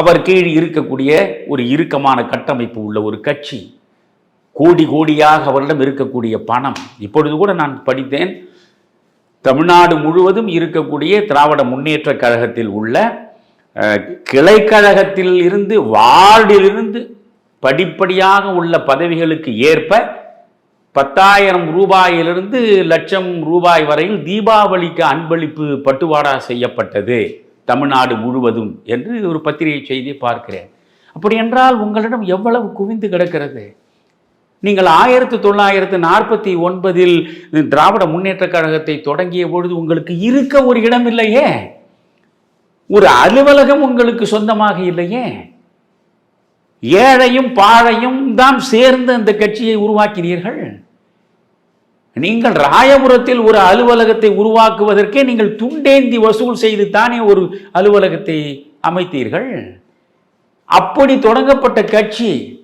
அவர் கீழ் இருக்கக்கூடிய ஒரு இறுக்கமான கட்டமைப்பு உள்ள ஒரு கட்சி. கோடி கோடியாக அவரிடம் இருக்கக்கூடிய பணம். இப்பொழுது கூட நான் படித்தேன். தமிழ்நாடு முழுவதும் இருக்கக்கூடிய திராவிட முன்னேற்ற கழகத்தில் உள்ள கிளைக்கழகத்தில் இருந்து வார்டிலிருந்து படிப்படியாக உள்ள பதவிகளுக்கு ஏற்ப பத்தாயிரம் ரூபாயிலிருந்து லட்சம் ரூபாய் வரையில் தீபாவளிக்கு அன்பளிப்பு பட்டுவாடா செய்யப்பட்டது. தமிழ்நாடு முழுவதும் என்று ஒரு பத்திரிகை செய்தி பார்க்கிறேன். அப்படி என்றால் உங்களிடம் எவ்வளவு குவிந்து கிடக்கிறது? நீங்கள் ஆயிரத்தி தொள்ளாயிரத்து நாற்பத்தி ஒன்பதில் திராவிட முன்னேற்ற கழகத்தை தொடங்கிய பொழுது உங்களுக்கு இருக்க ஒரு இடம் இல்லையே? ஒரு அலுவலகம் உங்களுக்கு சொந்தமாக இல்லையே? ஏழையும் பாழையும் தான் சேர்ந்து அந்த கட்சியை உருவாக்கினீர்கள்? நீங்கள் ராயபுரத்தில் ஒரு அலுவலகத்தை உருவாக்குவதற்கே நீங்கள் துண்டேந்தி வசூல் செய்து தானே ஒரு அலுவலகத்தை அமைத்தீர்கள்? அப்படி தொடங்கப்பட்ட கட்சி